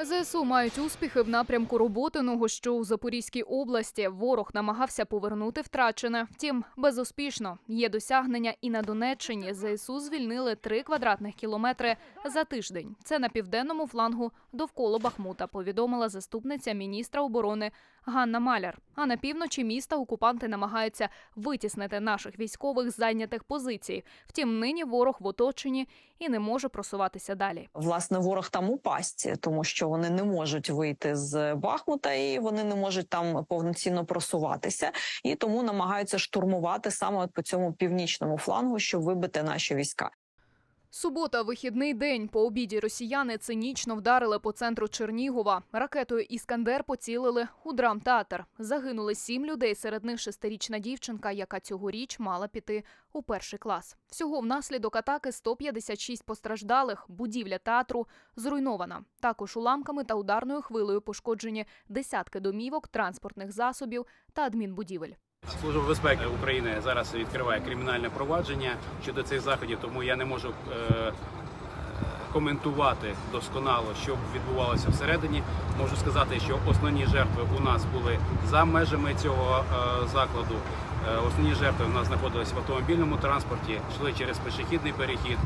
ЗСУ мають успіхи в напрямку Роботиного, що у Запорізькій області. Ворог намагався повернути втрачене. Втім, безуспішно. Є досягнення і на Донеччині. ЗСУ звільнили 3 квадратних кілометри за тиждень. Це на південному флангу довкола Бахмута, повідомила заступниця міністра оборони Ганна Маляр. А на півночі міста окупанти намагаються витіснити наших військових з зайнятих позицій. Втім, нині ворог в оточенні і не може просуватися далі. Власне, ворог там у пастці, тому що вони не можуть вийти з Бахмута і вони не можуть там повноцінно просуватися, і тому намагаються штурмувати саме от по цьому північному флангу, щоб вибити наші війська. Субота, вихідний день. По обіді росіяни цинічно вдарили по центру Чернігова. Ракетою Іскандер поцілили у драмтеатр. Загинули сім людей. Серед них шестирічна дівчинка, яка цьогоріч мала піти у перший клас. Всього внаслідок атаки 156 постраждалих. Будівля театру зруйнована. Також уламками та ударною хвилею пошкоджені десятки домівок, транспортних засобів та адмінбудівель. Служба безпеки України зараз відкриває кримінальне провадження щодо цих заходів, тому я не можу е, коментувати досконало, що відбувалося всередині. Можу сказати, що основні жертви у нас були за межами цього е, закладу. Е, основні жертви у нас знаходились в автомобільному транспорті, йшли через пішохідний перехід.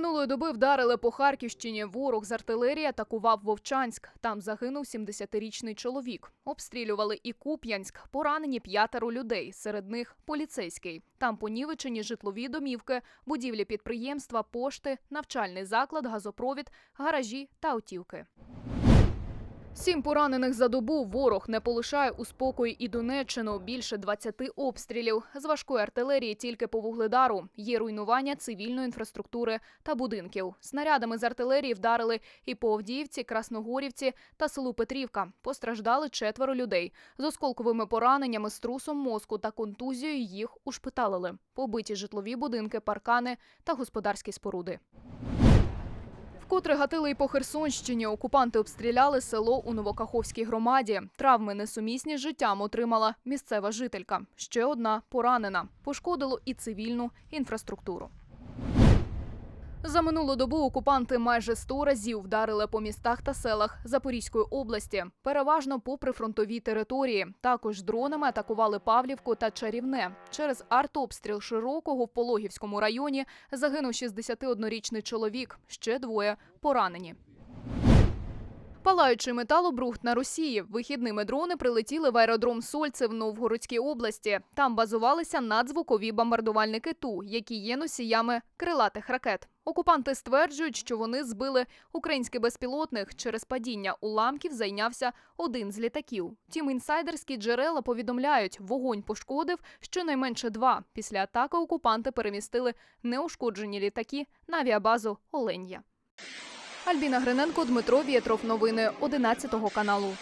Минулої доби вдарили по Харківщині. Ворог з артилерії атакував Вовчанськ. Там загинув 70-річний чоловік. Обстрілювали і Куп'янськ. Поранені п'ятеро людей. Серед них поліцейський. Там понівечені житлові домівки, будівлі підприємства, пошти, навчальний заклад, газопровід, гаражі та автівки. Сім поранених за добу ворог не полишає у спокої і Донеччину. Більше 20 обстрілів. З важкої артилерії тільки по вугледару. Є руйнування цивільної інфраструктури та будинків. Снарядами з артилерії вдарили і по Авдіївці, Красногорівці та селу Петрівка. Постраждали четверо людей. З осколковими пораненнями, струсом мозку та контузією їх ушпиталили. Побиті житлові будинки, паркани та господарські споруди. Вкотре гатили і по Херсонщині. Окупанти обстріляли село у Новокаховській громаді. Травми несумісні з життям отримала місцева жителька. Ще одна поранена. Пошкодило і цивільну інфраструктуру. За минулу добу окупанти майже 100 разів вдарили по містах та селах Запорізької області, переважно по прифронтовій території. Також дронами атакували Павлівку та Чарівне. Через артобстріл широкого в Пологівському районі загинув 61-річний чоловік. Ще двоє поранені. Палаючий металобрухт на Росії. Вихідними дрони прилетіли в аеродром Сольце в Новгородській області. Там базувалися надзвукові бомбардувальники Ту, які є носіями крилатих ракет. Окупанти стверджують, що вони збили український безпілотник. Через падіння уламків зайнявся один з літаків. Втім, інсайдерські джерела повідомляють, вогонь пошкодив щонайменше два. Після атаки окупанти перемістили неушкоджені літаки на авіабазу Оленя. Альбіна Гриненко, Дмитро Вєтров. Новини 11 каналу.